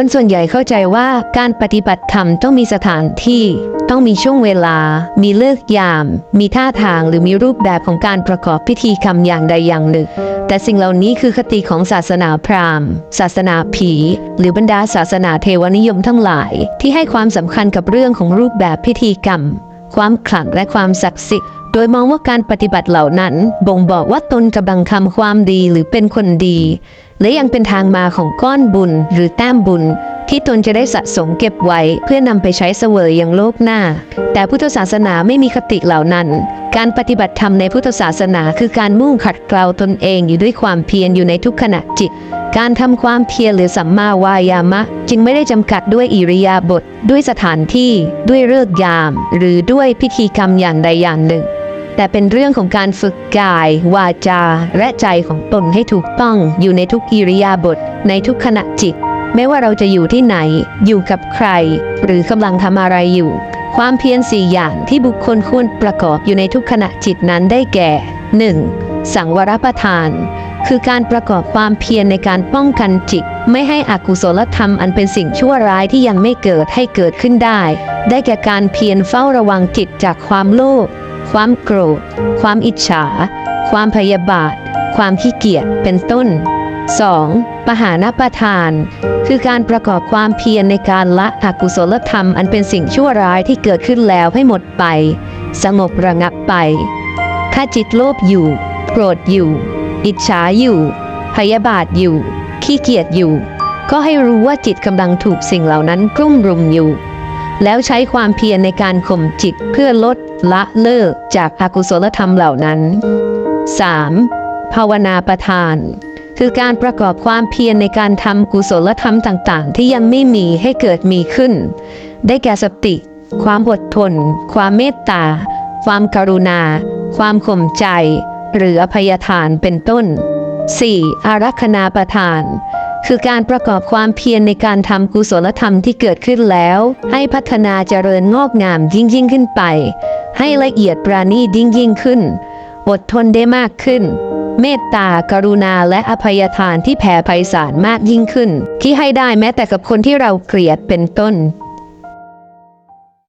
คนส่วนใหญ่เข้าใจว่าการปฏิบัติธรรมต้องมีสถานที่ ต้องมีช่วงเวลา มีเลิกยาม มีท่าทางหรือมีรูปแบบของการประกอบพิธีกรรมอย่างใดอย่างหนึ่ง แต่สิ่งเหล่านี้คือคติของศาสนาพราหมณ์ ศาสนาผี หรือบรรดาศาสนาเทวนิยมทั้งหลาย ที่ให้ความสำคัญกับเรื่องของรูปแบบพิธีกรรม ความขลังและความศักดิ์สิทธิ์ ดยมองว่าการปฏิบัติเหล่านั้น บ่งบอกว่าตนกำลังทำความดีหรือเป็นคนดี และยังเป็นทางมาของก้อนบุญหรือแต้มบุญ ที่ตนจะได้สะสมเก็บไว้เพื่อนำไปใช้เสวยอยังโลกหน้า แต่พุทธศาสนาไม่มีคติเหล่านั้น การปฏิบัติธรรมในพุทธศาสนาคือการมุ่งขัดเกลาตนเองอยู่ด้วยความเพียรอยู่ในทุกขณะจิตการทำความเพียรหรือสัมมาวายามะ จึงไม่ได้จำกัดด้วยอิริยาบถด้วยสถานที่ ด้วยเลิกษ์ยาม หรือด้วยพิธีกรรมอย่างใดอย่างหนึ่ง แต่เป็นเรื่องของการฝึกกาย วาจา และใจของตนให้ถูกต้องอยู่ในทุกอิริยาบถในทุกขณะจิต ไม่ว่าเราจะอยู่ที่ไหน อยู่กับใคร หรือกำลังทำอะไรอยู่ ความเพียรสี่อย่างที่บุคคลควรประกอบอยู่ในทุกขณะจิตนั้นได้แก่ 1. สังวรประทาน คือการประกอบความเพียรในการป้องกันจิต ไม่ให้อกุศลธรรมอันเป็นสิ่งชั่วร้ายที่ยังไม่เกิดให้เกิดขึ้นได้ ได้แก่การเพียรเฝ้าระวังจิตจากความโลภ ความโกรธ ความอิจฉา ความพยาบาท ความขี้เกียจ เป็นต้น 2. ปหานประทาน คือการประกอบความเพียรในการละอกุศลธรรมอันเป็นสิ่งชั่วร้ายที่เกิดขึ้นแล้วให้หมดไป สงบระงับไป ถ้าจิตโลภอยู่ โกรธอยู่ อิจฉาอยู่ พยาบาทอยู่ ขี้เกียจอยู่ ก็ให้รู้ว่าจิตกำลังถูกสิ่งเหล่านั้นกลุ่มรุมอยู่ แล้วใช้ความเพียรในการข่มจิตเพื่อลด ละเลิกจากอากุศลธรรมเหล่านั้น 3. ภาวนาประทาน คือการประกอบความเพียรในการทำกุศลธรรมต่าง ๆ ที่ยังไม่มีให้เกิดมีขึ้น ได้แก่สติ ความอดทน ความเมตตา ความกรุณา ความข่มใจ หรืออภัยทานเป็นต้น 4. อารักขณาประทานคือการประกอบความเพียรในการทำกุศลธรรมที่เกิดขึ้นแล้ว ให้พัฒนาเจริญงอกงามยิ่งยิ่งขึ้นไป ให้ละเอียดปราณีตยิ่งยิ่งขึ้น อดทนได้มากขึ้น เมตตากรุณาและอภัยทานที่แผ่ไพศาลมากยิ่งขึ้น ที่ให้ได้แม้แต่กับคนที่เราเกลียดเป็นต้น